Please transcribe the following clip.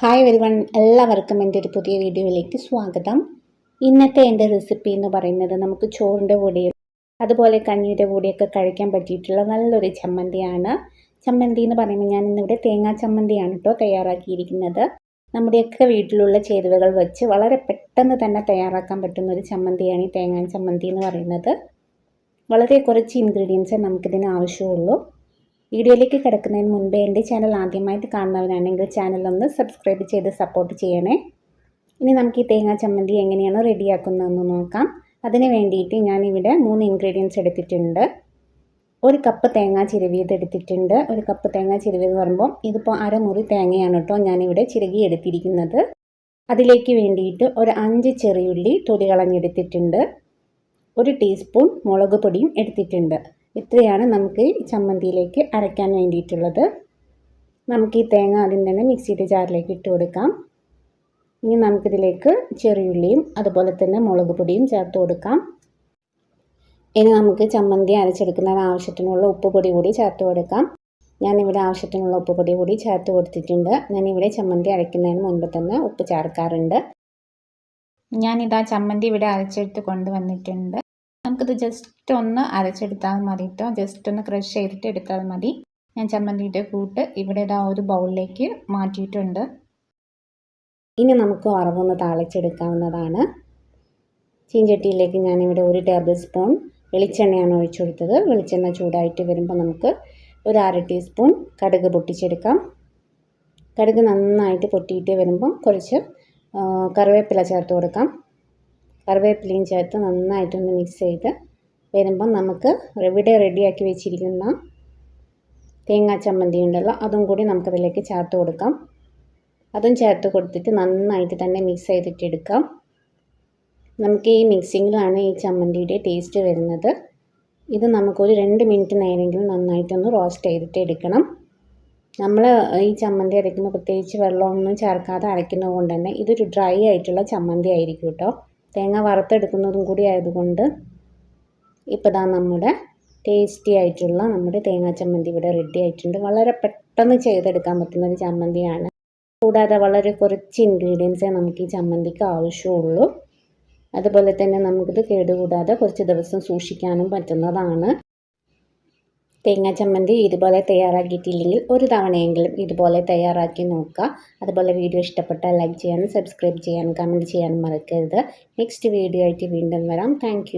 Hi one എല്ലാവർക്കും എന്റെ ഒരു പുതിയ വീഡിയോയിലേക്ക് സ്വാഗതം. ഇന്നത്തെ എന്റെ റെസിപ്പി എന്ന് പറയുന്നത് നമുക്ക് ചോറിന്റെ കൂടെയും അതുപോലെ കഞ്ഞിയുടെ കൂടെയൊക്കെ കഴിക്കാൻ പറ്റിയിട്ടുള്ള നല്ലൊരു ചമ്മന്തിയാണ്. ചമ്മന്തി എന്ന് പറയുമ്പോൾ ഞാൻ ഇന്നിവിടെ തേങ്ങാ ചമ്മന്തിയാണ് കേട്ടോ തയ്യാറാക്കിയിരിക്കുന്നത്. നമ്മുടെയൊക്കെ വീട്ടിലുള്ള ചേരുവകൾ വെച്ച് വളരെ പെട്ടെന്ന് തന്നെ തയ്യാറാക്കാൻ പറ്റുന്ന ഒരു ചമ്മന്തിയാണ് ഈ തേങ്ങാ ചമ്മന്തി എന്ന് പറയുന്നത്. വളരെ കുറച്ച് ഇൻഗ്രീഡിയൻസേ നമുക്കിതിന് ആവശ്യമുള്ളൂ. വീഡിയോയിലേക്ക് കിടക്കുന്നതിന് മുൻപേ എന്റെ ചാനൽ ആദ്യമായിട്ട് കാണുന്നവരാണെങ്കിൽ ചാനൽ ഒന്ന് സബ്സ്ക്രൈബ് ചെയ്ത് സപ്പോർട്ട് ചെയ്യണേ. ഇനി നമുക്ക് ഈ തേങ്ങാ ചമ്മന്തി എങ്ങനെയാണ് റെഡിയാക്കുന്നതെന്ന് നോക്കാം. അതിന് വേണ്ടിയിട്ട് ഞാനിവിടെ മൂന്ന് ഇൻഗ്രീഡിയൻസ് എടുത്തിട്ടുണ്ട്. ഒരു കപ്പ് തേങ്ങ ചിരവിയത് എടുത്തിട്ടുണ്ട്. ഒരു കപ്പ് തേങ്ങ ചിരവിയത് പറയുമ്പോൾ ഇതിപ്പോൾ അരമുറി തേങ്ങയാണ് കേട്ടോ ഞാനിവിടെ ചിരകി എടുത്തിരിക്കുന്നത്. അതിലേക്ക് വേണ്ടിയിട്ട് ഒരു അഞ്ച് ചെറിയുള്ളി തൊലി കളഞ്ഞെടുത്തിട്ടുണ്ട്. ഒരു ടീസ്പൂൺ മുളക് പൊടിയും എടുത്തിട്ടുണ്ട്. ഇത്രയാണ് നമുക്ക് ചമ്മന്തിയിലേക്ക് അരയ്ക്കാൻ വേണ്ടിയിട്ടുള്ളത്. നമുക്ക് ഈ തേങ്ങ ആദ്യം തന്നെ മിക്സിയുടെ ജാറിലേക്ക് ഇട്ട് കൊടുക്കാം. ഇനി നമുക്കിതിലേക്ക് ചെറിയുള്ളിയും അതുപോലെ തന്നെ മുളക് പൊടിയും ചേർത്ത് കൊടുക്കാം. ഇനി നമുക്ക് ചമ്മന്തി അരച്ചെടുക്കുന്നതിന് ആവശ്യത്തിനുള്ള ഉപ്പ് പൊടി കൂടി ചേർത്ത് കൊടുക്കാം. ഞാനിവിടെ ആവശ്യത്തിനുള്ള ഉപ്പ് പൊടി കൂടി ചേർത്ത് കൊടുത്തിട്ടുണ്ട്. ഞാനിവിടെ ചമ്മന്തി അരയ്ക്കുന്നതിന് മുൻപ് തന്നെ ഉപ്പ് ചേർക്കാറുണ്ട്. ഞാനിതാ ചമ്മന്തി ഇവിടെ അരച്ചെടുത്ത് കൊണ്ടുവന്നിട്ടുണ്ട്. നമുക്കിത് ജസ്റ്റ് ഒന്ന് അരച്ചെടുത്താൽ മതി കേട്ടോ ജസ്റ്റ് ഒന്ന് ക്രഷ് ചെയ്തിട്ട് എടുത്താൽ മതി. ഞാൻ ചമ്മന്തിയുടെ കൂട്ട് ഇവിടെ ഇതാ ഒരു ബൗളിലേക്ക് മാറ്റിയിട്ടുണ്ട്. ഇനി നമുക്ക് വറവൊന്ന് താളിച്ചെടുക്കാവുന്നതാണ്. ചീഞ്ചട്ടിയിലേക്ക് ഞാനിവിടെ ഒരു ടേബിൾ സ്പൂൺ വെളിച്ചെണ്ണയാണ് ഒഴിച്ചു കൊടുത്തത്. വെളിച്ചെണ്ണ ചൂടായിട്ട് വരുമ്പോൾ നമുക്ക് ഒരു അര ടീസ്പൂൺ കടുക് പൊട്ടിച്ചെടുക്കാം. കടുക് നന്നായിട്ട് പൊട്ടിയിട്ട് വരുമ്പം കുറച്ച് കറിവേപ്പില ചേർത്ത് കൊടുക്കാം. കറിവേപ്പിലയും ചേർത്ത് നന്നായിട്ടൊന്ന് മിക്സ് ചെയ്ത് വരുമ്പം നമുക്ക് ഇവിടെ റെഡിയാക്കി വെച്ചിരിക്കുന്ന തേങ്ങാ ചമ്മന്തി ഉണ്ടല്ലോ അതും കൂടി നമുക്കതിലേക്ക് ചേർത്ത് കൊടുക്കാം. അതും ചേർത്ത് കൊടുത്തിട്ട് നന്നായിട്ട് തന്നെ മിക്സ് ചെയ്തിട്ട് എടുക്കാം നമുക്ക് ഈ മിക്സിങ്ങിലാണ് ഈ ചമ്മന്തിയുടെ ടേസ്റ്റ് വരുന്നത്. ഇത് നമുക്കൊരു രണ്ട് മിനിറ്റ് നേരെങ്കിലും നന്നായിട്ടൊന്ന് റോസ്റ്റ് ചെയ്തിട്ട് എടുക്കണം നമ്മൾ ഈ ചമ്മന്തി അരയ്ക്കുമ്പോൾ പ്രത്യേകിച്ച് വെള്ളമൊന്നും ചേർക്കാതെ അരയ്ക്കുന്നത് കൊണ്ട് തന്നെ ഇതൊരു ഡ്രൈ ആയിട്ടുള്ള ചമ്മന്തി ആയിരിക്കും കേട്ടോ. തേങ്ങ വറുത്തെടുക്കുന്നതും കൂടി ആയതുകൊണ്ട് ഇപ്പോൾ ഇതാ നമ്മുടെ ടേസ്റ്റി ആയിട്ടുള്ള നമ്മുടെ തേങ്ങാ ചമ്മന്തി ഇവിടെ റെഡി ആയിട്ടുണ്ട്. വളരെ പെട്ടെന്ന് ചെയ്തെടുക്കാൻ പറ്റുന്ന ഒരു ചമ്മന്തിയാണ്. കൂടാതെ വളരെ കുറച്ച് ഇൻഗ്രീഡിയൻസേ നമുക്ക് ഈ ചമ്മന്തിക്ക് ആവശ്യമുള്ളൂ. അതുപോലെ തന്നെ നമുക്കിത് കേടുകൂടാതെ കുറച്ച് ദിവസം സൂക്ഷിക്കാനും പറ്റുന്നതാണ്. തേങ്ങ ചമ്മന്തി ഇതുപോലെ തയ്യാറാക്കിയിട്ടില്ലെങ്കിൽ ഒരു തവണയെങ്കിലും ഇതുപോലെ തയ്യാറാക്കി നോക്കുക. അതുപോലെ വീഡിയോ ഇഷ്ടപ്പെട്ടാൽ ലൈക്ക് ചെയ്യാനും സബ്സ്ക്രൈബ് ചെയ്യാനും കമന്റ് ചെയ്യാനും മറക്കരുത്. നെക്സ്റ്റ് വീഡിയോ ആയിട്ട് വീണ്ടും വരാം. താങ്ക്